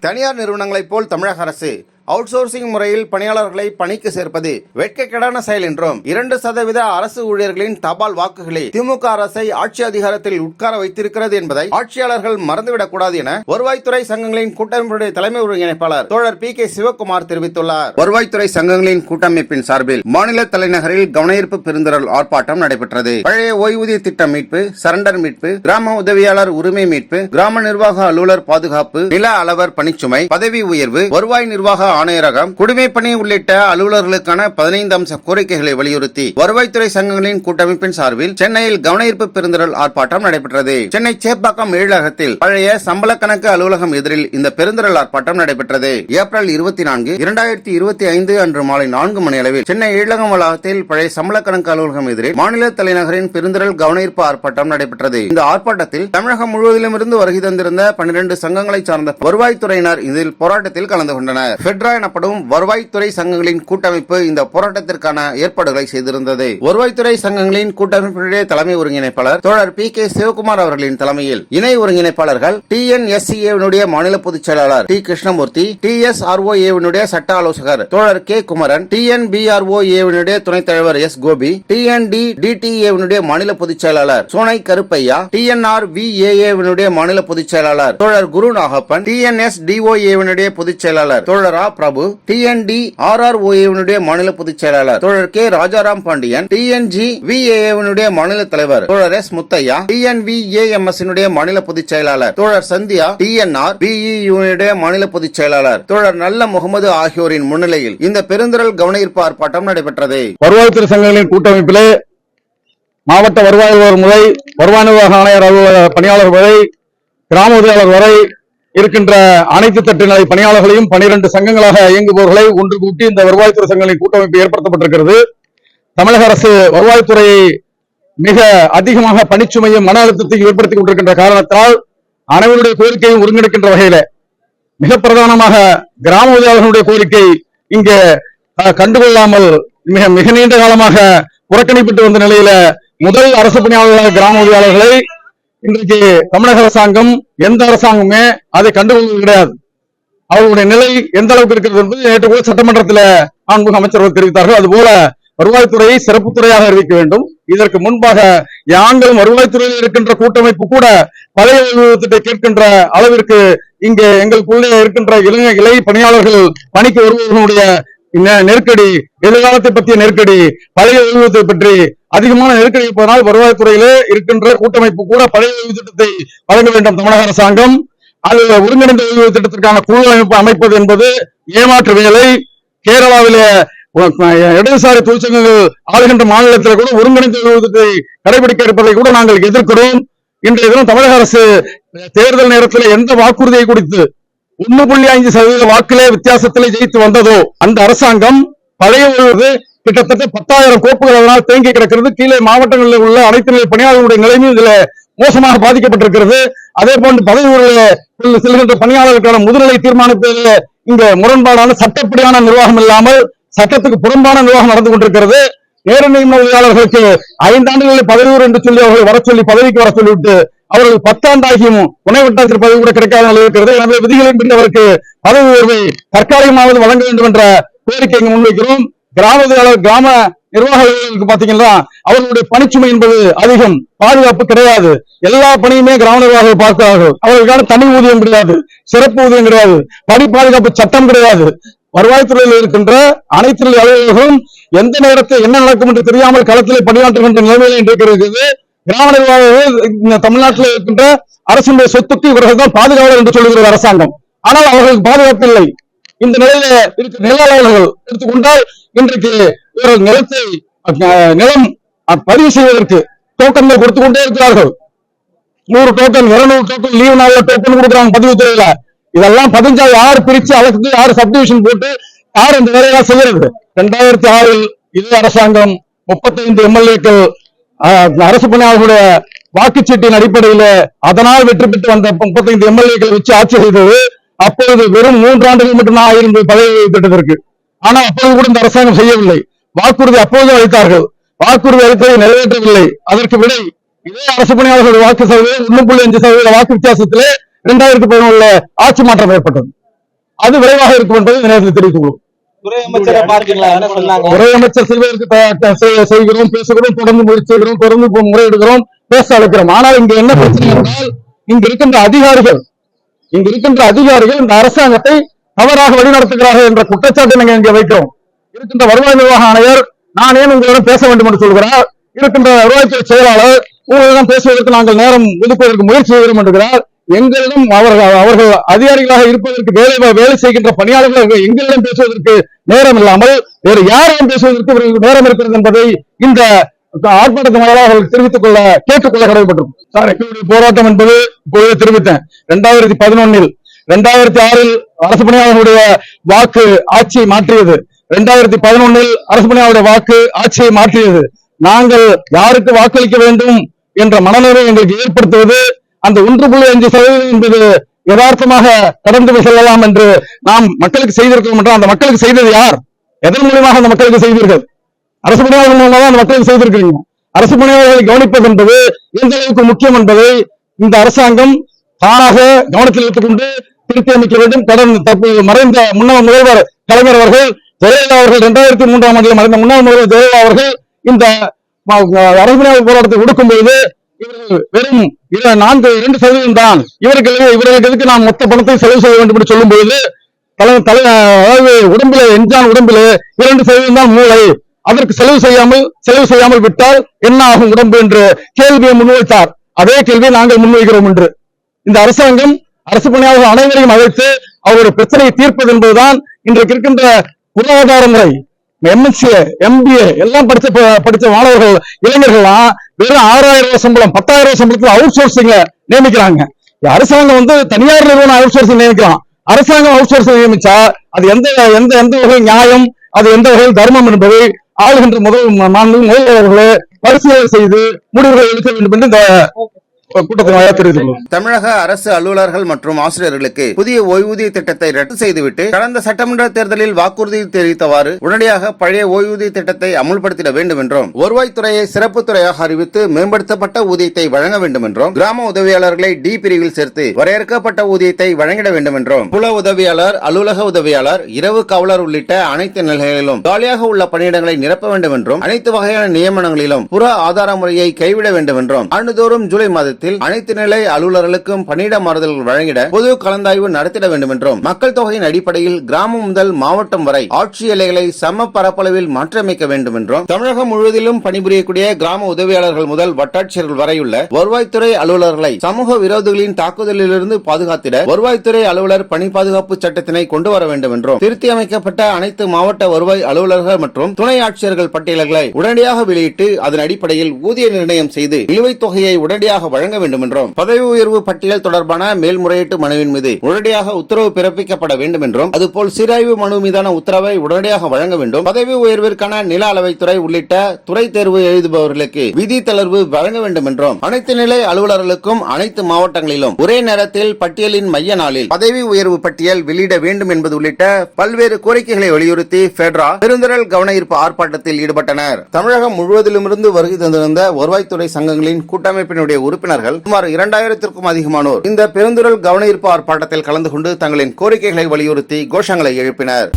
தனியார் நிறுவனங்களைப் போல் தமிழக அரசு அவுட் சோர்சிங் முறையில் பணியாளர்களை பணிக்கு சேர்ப்பது வெட்கக்கேடான செயல் என்றும் இரண்டு சதவீத அரசு ஊழியர்களின் தபால் வாக்குகளை திமுக அரசை ஆட்சி அதிகாரத்தில் உட்கார வைத்திருக்கிறது என்பதை ஆட்சியாளர்கள் மறந்துவிடக் கூடாது என வருவாய்த்துறை சங்கங்களின் கூட்டமைப்புடைய தலைமை ஒருங்கிணைப்பாளர் தோழர் பி கே சிவகுமார் தெரிவித்துள்ளார். வருவாய்த்துறை சங்கங்களின் கூட்டமைப்பின் சார்பில் மாநில தலைநகரில் கவனஈர்ப்பு பெருந்திரள் ஆர்ப்பாட்டம் நடைபெற்றது. பழைய ஓய்வூதிய திட்டம் மீட்பு சரண்டர் மீட்பு கிராம உதவியாளர் உரிமை மீட்பு கிராம நிர்வாக அலுவலர் பாதுகாப்பு நில அளவர் பணிச்சுமை பதவி உயர்வு வருவாய் நிர்வாக ஆணையரகம் குடிமைப் பணி உள்ளிட்ட அலுவலர்களுக்கான பதினைந்து அம்ச கோரிக்கைகளை வலியுறுத்தி வருவாய்த்துறை சங்கங்களின் கூட்டமைப்பின் சார்பில் சென்னையில் கவனஈர்ப்பு பெருந்திரள் ஆர்ப்பாட்டம் நடைபெற்றது. சென்னை சேப்பாக்கம் ஏழகத்தில் பழைய சம்பள கணக்கு அலுவலகம் எதிரில் இந்த பெருந்திரள் ஆர்ப்பாட்டம் நடைபெற்றது. ஏப்ரல் இருபத்தி நான்கு இரண்டாயிரத்தி இருபத்தி ஐந்து அன்று மாலை நான்கு மணி அளவில் சென்னை ஏழகம் வளாகத்தில் பழைய சம்பள கணக்கு அலுவலகம் எதிரில் மாநில தலைநகரின் பெருந்திரள் கவனஈர்ப்பு ஆர்ப்பாட்டம் நடைபெற்றது. இந்த ஆர்ப்பாட்டத்தில் தமிழகம் முழுவதிலும் இருந்து வருகை தந்திருந்த பன்னிரண்டு சங்கங்களை சார்ந்த வருவாய்த்துறையினர் இதில் போராட்டத்தில் கலந்து கொண்டனர். ஃபெட்ரா எனப்படும் வருவாய்த்துறை சங்கங்களின் கூட்டமைப்பு இந்த போராட்டத்திற்கான ஏற்பாடுகளை செய்திருந்தது. வருவாய்த்துறை சங்கங்களின் கூட்டமைப்பினுடைய தலைமை ஒருங்கிணைப்பாளர் தோழர் பி கே சிவகுமார் அவர்களின் தலைமையில் இணை ஒருங்கிணைப்பாளர்கள் டி என் எஸ் மாநில பொதுச் செயலாளர் T Krishnamurthy T S R O சட்ட ஆலோசகர் தோழர் K Kumaran T N P R O துணைத் தலைவர் S Gopi T N T T T ஏவினுடைய மாநில பொதுச் செயலாளர் Sonai Karuppaiya T N R V மாநில பொதுச் செயலாளர் தோழர் Guru Nagappan T N S T O பொதுச் செயலாளர் தோழர் Prabhu TNT R R R மாநில பொதுச் செயலாளர். தோழர் K. Rajaram Pandian TNG N மாநில தலைவர். தோழர் எஸ். முத்தையா டி ஏஎம்எஸ் மாநில பொதுச் செயலாளர். தோழர் சந்தியா டிஎன்ஆர் பிஇயுடைய மாநில பொதுச் செயலாளர். தோழர் நல்ல முகமது ஆகியோரின் முன்னிலையில் இந்த பெருந்திரல் கவனஈர்ப்பு ஆர்ப்பாட்டம் நடைபெற்றது. வருவாய்த்துறை சங்கங்களின் கூட்டமைப்பிலே மாவட்ட வருவாய் முறை வருவாய் நிர்வாக ஆணையர் அலுவலர் பணியாளர் வரை கிராம உதவியாளர் வரை இருக்கின்ற அனைத்து தட்டுநிலை பணியாளர்களையும் பனிரெண்டு சங்கங்களாக இயங்குபவர்களை ஒன்று கூட்டி இந்த வருவாய்த்துறை சங்கங்களின் கூட்டமைப்பு ஏற்படுத்தப்பட்டிருக்கிறது. தமிழக அரசு வருவாய்த்துறையை மிக அதிகமாக பணிச்சுமையும் மன அழுத்தத்தையும் ஏற்படுத்திக் கொண்டிருக்கின்ற காரணத்தால் அனைவருடைய கோரிக்கையும் ஒருங்கிணைக்கின்ற வகையில மிக பிரதானமாக கிராம உதவியாளர்களுடைய கோரிக்கை இங்கு கண்டுகொள்ளாமல் மிக மிக நீண்ட காலமாக புறக்கணிப்பட்டு வந்த நிலையில முதல் அரசு பணியாளர்களாக கிராம உதவியாளர்களை இன்றைக்கு தமிழக அரசாங்கம் எந்த அரசாங்கமே அதை கண்டுகொள்வது கிடையாது. அவர்களுடைய நிலை எந்த அளவுக்கு இருக்கிறது என்பது நேற்று கூட சட்டமன்றத்தில் ஆண்புக அமைச்சர்கள் தெரிவித்தார்கள். அதுபோல வருவாய்த்துறையை சிறப்பு துறையாக அறிவிக்க வேண்டும். இதற்கு முன்பாக யாங்களும் வருவாய்த்துறையில் இருக்கின்ற கூட்டமைப்பு கூட பழைய ஓய்வூதியத்தை கேட்கின்ற அளவிற்கு இங்கே எங்களுக்குள்ளே இருக்கின்ற இளைஞ இளைய பணியாளர்கள் பணிக்கு வருபவர்களுடைய நெருக்கடி எதிர்காலத்தை பற்றிய நெருக்கடி பழைய ஓய்வூதியத்தை பற்றி அதிகமான நெருக்கடி இருப்பதனால் வருவாய்த்துறையிலே இருக்கின்ற கூட்டமைப்பு கூட பழைய ஓய்வு திட்டத்தை வழங்க வேண்டும் தமிழக அரசாங்கம். அது ஒருங்கிணைந்த ஓய்வு திட்டத்திற்கான குழு அமைப்பு அமைப்பது என்பது ஏமாற்று வேலை. கேரளாவிலே இடதுசாரி தொழிற்சங்கங்கள் ஆளுகின்ற மாநிலத்தில் கூட ஒருங்கிணைந்த ஓய்வு கடைபிடிக்க இருப்பதை கூட நாங்கள் எதிர்க்கிறோம். இன்றைய தினம் தமிழக அரசு தேர்தல் நேரத்தில் எந்த வாக்குறுதியை கொடுத்து ஒன்னு புள்ளி ஐந்து சதவீத வாக்கிலே வித்தியாசத்திலே ஜெயித்து வந்ததோ அந்த அரசாங்கம் பழைய ஒரு கிட்டத்தட்ட பத்தாயிரம் கோப்புகள் அதனால் தேங்கி கிடக்கிறது. கீழே மாவட்டங்களில் உள்ள அனைத்து நிலை பணியாளர்களுடைய நிலைமையும் இதுல மோசமாக பாதிக்கப்பட்டிருக்கிறது. அதே போன்று பதவி உயர்வில் செல்கின்ற பணியாளர்களுக்கான முதுநிலை தீர்மானத்தில் இங்க முரண்பாடான சட்டப்படியான நிர்வாகம் இல்லாமல் சட்டத்துக்கு புறம்பான நிர்வாகம் நடந்து கொண்டிருக்கிறது. நேர நியமன உதவியாளர்களுக்கு ஐந்தாண்டுகளில் பதவி என்று சொல்லி அவர்களை வர சொல்லி பதவிக்கு வர சொல்லிவிட்டு அவர்கள் பத்தாண்டாகியும் துணை பதவி கூட கிடைக்காத நிலை இருக்கிறது. எனவே பின் அவருக்கு பதவி உயர்வை தற்காலிகமாவது வழங்க வேண்டும் என்ற கோரிக்கை முன்வைக்கிறோம். கிராம கிராம நிர்வாக பாத்தீங்கன்னா அவர்களுடைய பணிச்சுமை என்பது அதிகம். பாதுகாப்பு கிடையாது. எல்லா பணியுமே கிராம நிர்வாகிகள் பார்க்கிறார்கள். அவர்களுக்கான தனி ஊதியம் கிடையாது. சிறப்பு ஊதியம் கிடையாது. பணி பாதுகாப்பு சட்டம் கிடையாது. வருவாய்த்துறையில் இருக்கின்ற அனைத்து அலுவலர்களும் எந்த நேரத்தில் என்ன நடக்கும் என்று தெரியாமல் களத்திலே பணியாற்றுகின்ற நிலைமையில் இன்றைக்கு இருக்குது கிராம நிர்வாகிகள் இந்த தமிழ்நாட்டில் இருக்கின்ற அரசுடைய சொத்துக்கு இவர்கள் தான் பாதுகாவலர் என்று சொல்லுகிறது அரசாங்கம். ஆனால் அவர்களுக்கு பாதுகாப்பு இல்லை. இந்த நிலையில இருக்க நிலாளர்கள் எடுத்துக்கொண்டால் இன்றைக்கு இவர்கள் நிலத்தை நிலம் பதிவு செய்வதற்கு டோக்கன்கள் கொடுத்து கொண்டே இருக்கிறார்கள். நூறு டோக்கன் இருநூறு டோக்கன் லீவு நாள்ல டோக்கன் கொடுக்குறாங்க பதிவு துறையில. இதெல்லாம் பதிஞ்சா யார் பிரிச்சு அளவுக்கு யார் சப்டிவிஷன் போட்டு யார் இந்த வேலையெல்லாம் செய்யறது? ரெண்டாயிரத்தி ஆறில் இதே அரசாங்கம் முப்பத்தைந்து எம்எல்ஏக்கள் அரசு பணியாளர்களுடைய வாக்குச்சீட்டின் அடிப்படையில அதனால் வெற்றி பெற்று வந்த முப்பத்தைந்து எம்எல்ஏக்களை வச்சு ஆட்சி செய்தது அப்பொழுது வெறும் மூன்று ஆண்டுகள் மட்டும்தான் ஆயிரம் பதவி திட்டத்திற்கு ஆனா அப்பொழுது கூட இந்த அரசாங்கம் செய்யவில்லை. வாக்குறுதி அப்போது அளித்தார்கள். வாக்குறுதி அளித்ததை நிறைவேற்றவில்லை. அதற்கு விடை இதே அரசு பணியாளர்களுடைய வாக்கு சதவீதம் ஒண்ணு புள்ளி அஞ்சு சதவீத வாக்கு வித்தியாசத்திலே இரண்டாயிரத்தி பதினொன்றுல ஆட்சி மாற்றம் ஏற்பட்டது. அது விரைவாக இருக்கும் என்பதை நேரத்தில் தெரிவித்துக் கொள்வோம். துறை அமைச்சரை செய்- செய்கிறோம் பேசுகிறோம் தொடர்ந்து முயற்சி செய்கிறோம் தொடர்ந்து முறையிடுகிறோம் பேச அழைக்கிறோம். ஆனால் இங்க என்ன பிரச்சனை என்றால் இங்க இருக்கின்ற அதிகாரிகள் இங்க இருக்கின்ற அதிகாரிகள் இந்த அரசாங்கத்தை தவறாக வழிநடத்துகிறார்கள் என்ற குற்றச்சாட்டை நாங்க இங்க வைக்கிறோம். இருக்கின்ற வருவாய் நிர்வாக ஆணையர் நான் ஏன் உங்களிடம் பேச வேண்டும் என்று சொல்கிறார்? இருக்கின்ற வருவாய்த்துறை செயலாளர் உங்களிடம் பேசுவதற்கு நாங்கள் நேரம் ஒதுக்குவதற்கு முயற்சி செய்கிறோம் என்கிறார் எங்களிடம் அவர்கள் அவர்கள் அதிகாரிகளாக இருப்பதற்கு வேலை வேலை செய்கின்ற பணியாளர்கள் எங்களிடம் பேசுவதற்கு நேரம் இல்லாமல் வேறு யாரிடம் பேசுவதற்கு இவர்களுக்கு நேரம் இருக்கிறது என்பதை இந்த ஆர்ப்பாட்டத்தின் மூலமாக அவர்கள் தெரிவித்துக் கொள்ள கேட்டுக்கொள்ள கடமைப்பட்டிருக்கும். சார் எங்களுடைய போராட்டம் என்பது இப்பொழுது தெரிவித்தேன். இரண்டாயிரத்தி பதினொன்னில் இரண்டாயிரத்தி ஆறில் அரசு பணியாளர்களுடைய வாக்கு ஆட்சியை மாற்றியது. இரண்டாயிரத்தி பதினொன்னில் அரசு பணியாளருடைய வாக்கு ஆட்சியை மாற்றியது. நாங்கள் யாருக்கு வாக்களிக்க வேண்டும் என்ற மனநிலை எங்களுக்கு ஏற்படுத்துவது அந்த ஒன்று புள்ளி அஞ்சு சதவீதம் என்பது யதார்த்தமாக கடந்து செல்லலாம் என்று நாம் மக்களுக்கு செய்திருக்கிறோம் என்றால் அந்த மக்களுக்கு செய்தது யார்? எதன் மூலியமாக அந்த மக்களுக்கு செய்தீர்கள்? அரசு பணியாளர்கள் மூலமாக அந்த மக்களுக்கு செய்திருக்கிறீங்க. அரசு பணியாளர்களை கவனிப்பது என்பது எந்த அளவுக்கு முக்கியம் என்பதை இந்த அரசாங்கம் தானாக கவனத்தில் எடுத்துக்கொண்டு திருத்தி அமைக்க வேண்டும். கடன் தற்போது மறைந்த முன்னாள் முதல்வர் கலைஞர் அவர்கள் ஜெயலலிதா அவர்கள் இரண்டாயிரத்தி மூன்றாம் ஆண்டில் மறைந்த முன்னாள் முதல்வர் ஜெயலலிதா அவர்கள் இந்த அரசு போராட்டத்தை கொடுக்கும் பொழுது இவர்கள் வெறும் நான்கு இரண்டு சதவீதம் தான். இவர்களுக்கு இவர்களுக்கு நாம் மொத்த பணத்தை செலவு செய்ய வேண்டும் என்று சொல்லும் பொழுது தலை தலை அதாவது உடம்பில எஞ்சான் உடம்பில இரண்டு சதவீதம் தான் மூளை. அதற்கு செலவு செய்யாமல் செலவு செய்யாமல் விட்டால் என்ன ஆகும் உடம்பு என்று கேள்வியை முன்வைத்தார். அதே கேள்வியை நாங்கள் முன்வைக்கிறோம் என்று இந்த அரசாங்கம் அரசு பணியாளர்கள் அனைவரையும் அழைத்து அவருடைய பிரச்சனையை தீர்ப்பது என்பதுதான் இன்றைக்கு இருக்கின்ற பொருளாதார முறை. எம்எஸ்சி எம்பிஏ எல்லாம் படிச்ச ப- படிச்ச மாணவர்கள் இளைஞர்கள்லாம் வெறும் ஆறாயிரம் ரூபாய் சம்பளம் பத்தாயிரம் ரூபாய் சம்பளத்துல அவுட் சோர்சிங்க நியமிக்கிறாங்க அரசாங்கம் வந்து தனியார் நிறுவனம் அவுட் சோர்சிங் நியமிக்கலாம். அரசாங்கம் அவுட் சோர்சிங் நியமிச்சா அது எந்த எந்த எந்த வகையில் நியாயம் அது எந்த வகையில் தர்மம் என்பதை ஆளுகின்ற முதல் மாண்பு முதல்வர்களே பரிசீலனை செய்து முடிவுகளை எடுக்க வேண்டும் என்று இந்த தமிழக அரசு அலுவலர்கள் மற்றும் ஆசிரியர்களுக்கு புதிய ஓய்வூதிய திட்டத்தை ரத்து செய்துவிட்டு கடந்த சட்டமன்ற தேர்தலில் வாக்குறுதி தெரிவித்தவாறு உடனடியாக பழைய ஓய்வூதிய திட்டத்தை அமுல்படுத்திட வேண்டும் என்றும் வருவாய்த்துறையை சிறப்பு துறையாக அறிவித்து மேம்படுத்தப்பட்ட ஊதியத்தை வழங்க வேண்டும் என்றும் கிராம உதவியாளர்களை டி பிரிவில் சேர்த்து வரையறுக்கப்பட்ட ஊதியத்தை வழங்கிட வேண்டும் என்றும் புல உதவியாளர் அலுவலக உதவியாளர் இரவு காவலர் உள்ளிட்ட அனைத்து நிலைகளிலும் காலியாக உள்ள பணியிடங்களை நிரப்ப வேண்டும் என்றும் அனைத்து வகையான நியமனங்களிலும் புற ஆதார முறையை கைவிட வேண்டும் என்றும் ஆண்டுதோறும் ஜூலை மாதத்தில் அனைத்து நிலை அலுவலர்களுக்கும் பணியிட மாறுதல்கள் வழங்கிட பொது கலந்தாய்வு நடத்திட வேண்டும் என்றும் மக்கள் தொகையின் அடிப்படையில் கிராமம் முதல் மாவட்டம் வரை ஆட்சி எல்லைகளை சம பரப்பளவில் மாற்றியமைக்க வேண்டும் என்றும் தமிழகம் முழுவதிலும் பணிபுரியக்கூடிய கிராம உதவியாளர்கள் முதல் வட்டாட்சியர்கள் வரையுள்ள வருவாய்த்துறை அலுவலர்களை சமூக விரோதிகளின் தாக்குதலிலிருந்து பாதுகாத்திட வருவாய்த்துறை அலுவலர் பணி பாதுகாப்பு சட்டத்தினை கொண்டு வர வேண்டும் என்றும் திருத்தி அமைக்கப்பட்ட அனைத்து மாவட்ட வருவாய் அலுவலர்கள் மற்றும் துணை ஆட்சியர்கள் பட்டியல்களை உடனடியாக வெளியிட்டு அதன் அடிப்படையில் ஊதிய நிர்ணயம் செய்து நிலுவைத் தொகையை உடனடியாக வழங்க வேண்டும் என்றும் பதவி உயர்வு பட்டியல் தொடர்பான மேல்முறையீட்டு மனுவின் மீது உடனடியாக உத்தரவு பிறப்பிக்கப்பட வேண்டும் என்றும் அதுபோல் சீராய்வு மனு மீதான உத்தரவை உடனடியாக வழங்க வேண்டும். பதவி உயர்விற்கான நில அளவைத்துறை உள்ளிட்ட துறை தேர்வு எழுதுபவர்களுக்கு விதி தளர்வு வழங்க வேண்டும் என்றும் அனைத்து நிலை அலுவலர்களுக்கும் அனைத்து மாவட்டங்களிலும் ஒரே நேரத்தில் பட்டியலின் மைய நாளில் பதவி உயர்வு பட்டியல் வெளியிட வேண்டும் என்பது உள்ளிட்ட பல்வேறு கோரிக்கைகளை வலியுறுத்தி பெட்ரா பெருந்திரல் கவன ஈர்ப்பு ஆர்ப்பாட்டத்தில் ஈடுபட்டனர். தமிழகம் முழுவதிலுமிருந்து வருகை தந்திருந்த வருவாய்த்துறை சங்கங்களின் கூட்டமைப்பினுடைய உறுப்பினர் உறுப்பினர்கள் சுமார் இரண்டாயிரத்திற்கும் அதிகமானோர் இந்த பெருந்துரல் கவனஈர்ப்பு ஆர்ப்பாட்டத்தில் கலந்து கொண்டு தங்களின் கோரிக்கைகளை வலியுறுத்தி கோஷங்களை எழுப்பினர்.